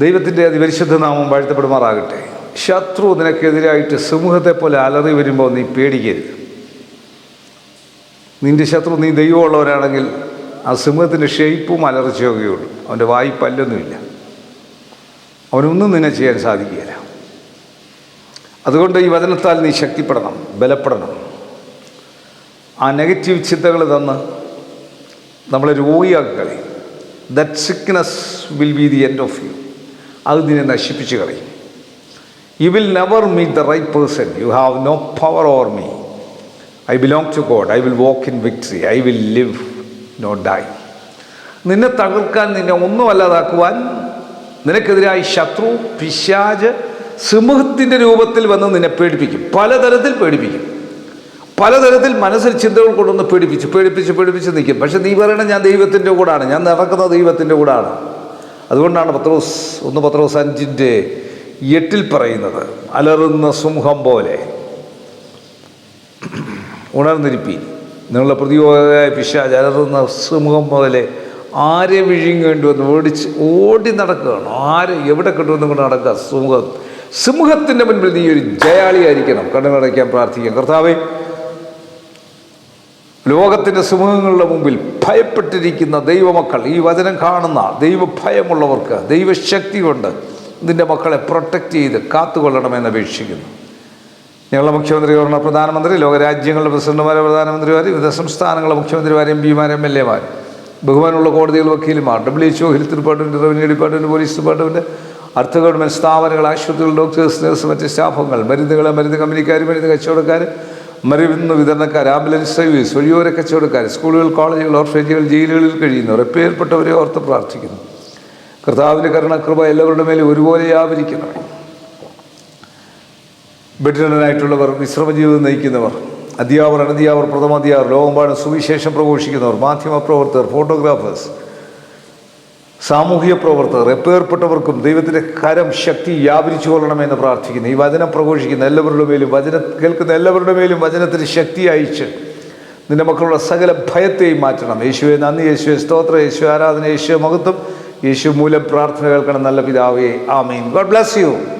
ദൈവത്തിന്റെ അതിപരിശുദ്ധ നാമം വാഴ്ത്തപ്പെടുമാറാകട്ടെ. ശത്രു നിനക്കെതിരായിട്ട് സമൂഹത്തെ പോലെ അലറി വരുമ്പോൾ നീ പേടിക്കരുത്. നിന്റെ ശത്രു നീ ദൈവമുള്ളവരാണെങ്കിൽ ആ സിംഹത്തിന്റെ ഷേപ്പും അലർച്ചയൊക്കെയുള്ളൂ അവന്റെ വായി പല്ലൊന്നുമില്ല അവനൊന്നും നിന്നെ ചെയ്യാൻ സാധിക്കുകയില്ല. അതുകൊണ്ട് ഈ വചനത്താൽ നീ ശക്തിപ്പെടണം ബലപ്പെടണം. ആ നെഗറ്റീവ് ചിന്തകൾ തന്ന് നമ്മളെ രോഗിയാക്കി that sickness will be the end of you അത് നിന്നെ നശിപ്പിച്ച് കളയും. You will never meet the right person you have no power over me I belong to God I will walk in victory I will live no die നിന്നെ തകർക്കാൻ നിന്നെ ഒന്നും അല്ലാതാക്കുവാൻ നിനക്കെതിരായി ശത്രു പിശാജ് സിംഹത്തിന്റെ രൂപത്തിൽ വന്ന് നിന്നെ പേടിപ്പിക്കും. പലതരത്തിൽ പേടിപ്പിക്കും. പലതരത്തിൽ മനസ്സിൽ ചിന്തകൾ കൊണ്ടൊന്ന് പേടിപ്പിച്ച് പേടിപ്പിച്ച് പേടിപ്പിച്ച് നിൽക്കും. പക്ഷെ നീ പറയണ ഞാൻ ദൈവത്തിന്റെ കൂടാണ്. ഞാൻ നടക്കുന്ന ദൈവത്തിന്റെ കൂടാണ്. അതുകൊണ്ടാണ് പത്രോസ് ഒന്ന് പത്രോസ് അഞ്ചിന്റെ എട്ടിൽ പറയുന്നത് അലറുന്ന സിംഹം പോലെ. ഉണർന്നിരിപ്പി. നിങ്ങളുടെ പ്രതിയോഗമായ പിശാജ് അലറുന്ന സിംഹം പോലെ ആരെ വിഴുങ്ങേണ്ടുവെന്ന് ഓടിച്ച് ഓടി നടക്കുകയാണ്? ആരെ എവിടെ കിട്ടുമെന്ന് കൊണ്ട് നടക്കുക? സിംഹം സിംഹത്തിന്റെ മുൻപിൽ നീ ഒരു ജയാളിയായിരിക്കണം കണ്ണുകളടയ്ക്കാൻ പ്രാർത്ഥിക്കാം കർത്താവേ ലോകത്തിന്റെ സമൂഹങ്ങളുടെ മുമ്പിൽ ഭയപ്പെട്ടിരിക്കുന്ന ദൈവമക്കൾ ഈ വചനം കാണുന്ന ദൈവഭയമുള്ളവർക്ക് ദൈവശക്തി കൊണ്ട് നിന്റെ മക്കളെ പ്രൊട്ടക്റ്റ് ചെയ്ത് കാത്തുകൊള്ളണമെന്ന് അപേക്ഷിക്കുന്നു. ഞങ്ങളുടെ മുഖ്യമന്ത്രി ഗവർണർ പ്രധാനമന്ത്രി ലോകരാജ്യങ്ങളുടെ പ്രസിഡന്റുമാരെ പ്രധാനമന്ത്രിമാർ വിവിധ സംസ്ഥാനങ്ങളുടെ മുഖ്യമന്ത്രിമാർ എം പിമാർ എം എൽ എമാർ ബഹുമാനമുള്ള കോടതികൾ വക്കീലുമാർ W H O health department revenue department police department അർത്ഥ ഗവൺമെന്റ് സ്ഥാപനങ്ങൾ ആശുപത്രികൾ ഡോക്ടേഴ്സ് നഴ്സ് മറ്റ് സ്റ്റാഫുകൾ മരുന്നുകൾ മരുന്ന് കമ്പനിക്കാർ മരുന്ന് കച്ചവടക്കാർ മരുന്ന് വിതരണക്കാർ ആംബുലൻസ് സർവീസ് വഴിയോര കച്ചവടക്കാർ സ്കൂളുകൾ കോളേജുകൾ ഓർഫേജുകൾ ജയിലുകളിൽ കഴിയുന്നവർ എപ്പേർപ്പെട്ടവരെ ഓർത്ത് പ്രാർത്ഥിക്കുന്നു. കർത്താവിന്റെ കരുണകൃപ എല്ലാവരുടെ മേലും ഒരുപോലെ വ്യാപരിക്കണമേ ബെഡിനായിട്ടുള്ളവർ വിശ്രമജീവിതം നയിക്കുന്നവർ അധ്യാപകർ അനധ്യാപകർ പ്രഥമാധ്യാപകർ ലോകമ്പാടും സുവിശേഷം പ്രഘോഷിക്കുന്നവർ മാധ്യമപ്രവർത്തകർ ഫോട്ടോഗ്രാഫേഴ്സ് സാമൂഹിക പ്രവർത്തകർ എപ്പേർപ്പെട്ടവർക്കും ദൈവത്തിന്റെ കരം ശക്തി വ്യാപരിച്ചു കൊള്ളണമെന്ന് പ്രാർത്ഥിക്കുന്നു. ഈ വചനം പ്രഘോഷിക്കുന്ന എല്ലാവരുടെ മേലും വചന കേൾക്കുന്ന എല്ലാവരുടെ മേലും വചനത്തിന് ശക്തി അയച്ച് നിന്റെ മക്കളുടെ സകല ഭയത്തെയും മാറ്റണം. യേശുവെ നന്ദി യേശുവെ സ്തോത്ര യേശു ആരാധന യേശു മഹത്വം. യേശു മൂലം പ്രാർത്ഥന കേൾക്കണം നല്ല പിതാവേ. ആമീൻ. God bless you.